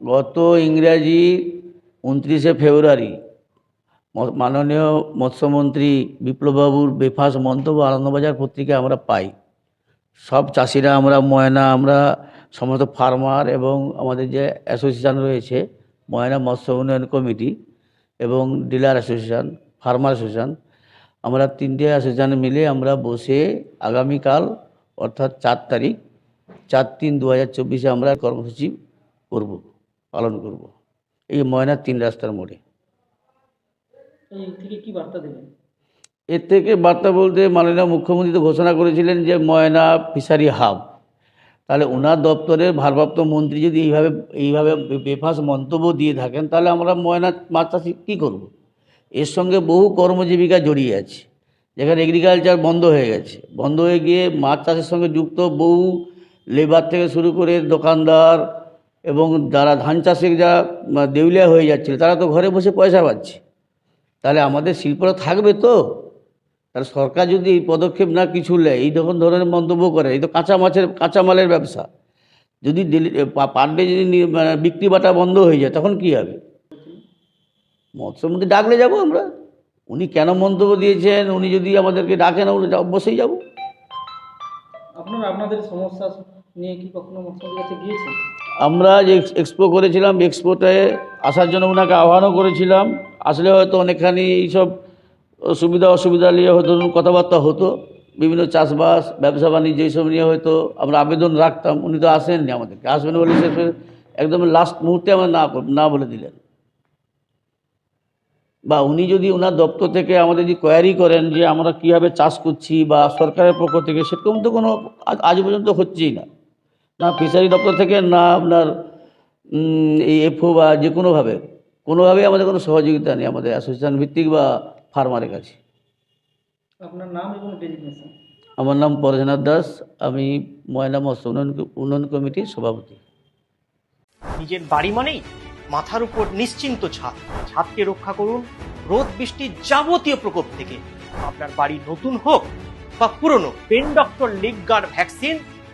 গত ইংরাজি উনত্রিশে ফেব্রুয়ারি মাননীয় মৎস্যমন্ত্রী বিপ্লববাবুর বেফাস মন্তব্য আনন্দবাজার পত্রিকায় আমরা পাই। সব চাষিরা আমরা, ময়না, আমরা, সমস্ত ফার্মার এবং আমাদের যে অ্যাসোসিয়েশন রয়েছে, ময়না মৎস্য উন্নয়ন কমিটি এবং ডিলার অ্যাসোসিয়েশন, ফার্মার অ্যাসোসিয়েশন, আমরা তিনটে অ্যাসোসিয়েশন মিলে আমরা বসে আগামীকাল অর্থাৎ চার তারিখ, চার তিন দু হাজার চব্বিশে আমরা কর্মসূচি করব। পালন করব। এই ময়নার তিন রাস্তার মোড়ে। এই থেকে কি বার্তা দেবেন? এর থেকে বার্তা বলতে মাননীয় মুখ্যমন্ত্রী তো ঘোষণা করেছিলেন যে ময়না ফিশারি হাব। তাহলে ওনার দপ্তরের ভারপ্রাপ্ত মন্ত্রী যদি এইভাবে এইভাবে বেফাস মন্তব্য দিয়ে থাকেন তাহলে আমরা ময়না মাছ চাষি কী করব? এর সঙ্গে বহু কর্মজীবিকা জড়িয়ে আছে যেখানে এগ্রিকালচার বন্ধ হয়ে গেছে। বন্ধ হয়ে গিয়ে মাছ চাষের সঙ্গে যুক্ত বহু লেবার থেকে শুরু করে দোকানদার এবং যারা ধান চাষে যা দেউলিয়া হয়ে যাচ্ছিল, তারা তো ঘরে বসে পয়সা পাচ্ছে। তাহলে আমাদের শিল্পরা থাকবে তো? তাহলে সরকার যদি এই পদক্ষেপ না কিছু নেয়, এই রকম ধরনের মন্তব্য করে, এই তো কাঁচা মাছের, কাঁচা মালের ব্যবসা। যদি পার ডে যদি মানে বিক্রি বাটা বন্ধ হয়ে যায়, তখন কী হবে? মৎস্যমন্ত্রী ডাকলে যাব আমরা। উনি কেন মন্তব্য দিয়েছেন? উনি যদি আমাদেরকে ডাকেন অবশ্যই যাব। আপনারা, আপনাদের সমস্যা আমরা যে এক্সপো করেছিলাম এক্সপোতে আসার জন্য ওনাকে আহ্বানও করেছিলাম। আসলে হয়তো অনেকখানি এইসব সুবিধা অসুবিধা নিয়ে হয়তো কথাবার্তা হতো। বিভিন্ন চাষবাস, ব্যবসা বাণিজ্য এইসব নিয়ে হয়তো আমরা আবেদন রাখতাম। উনি তো আসেননি আমাদেরকে। আসবেন বলে শেষে একদম লাস্ট মুহূর্তে আমরা না না বলে দিলেন। বা উনি যদি ওনার দপ্তর থেকে আমাদের যদি কোয়ারি করেন যে আমরা কীভাবে চাষ করছি বা সরকারের পক্ষ থেকে, সেরকম তো কোনো আজ পর্যন্ত হচ্ছেই না। না ফিশারি দপ্তর থেকে না আপনার এই এফও বা যে কোনোভাবে কোনোভাবেই আমাদের কোনো সহযোগিতা নেই আমাদের অ্যাসোসিয়েশন ভিত্তিক বা ফার্মারের কাছে। আপনার নাম এবং ডেজিগনেশন আমার নাম পরেশনাথ দাস আমি ময়না মৎস্য উন্নয়ন উন্নয়ন কমিটির সভাপতি। নিজের বাড়ি মানেই মাথার উপর নিশ্চিন্ত ছাদ। ছাদকে রক্ষা করুন রোদ বৃষ্টির যাবতীয় প্রকোপ থেকে। আপনার বাড়ি নতুন হোক বা পুরনো pen doctor leak guard vaccine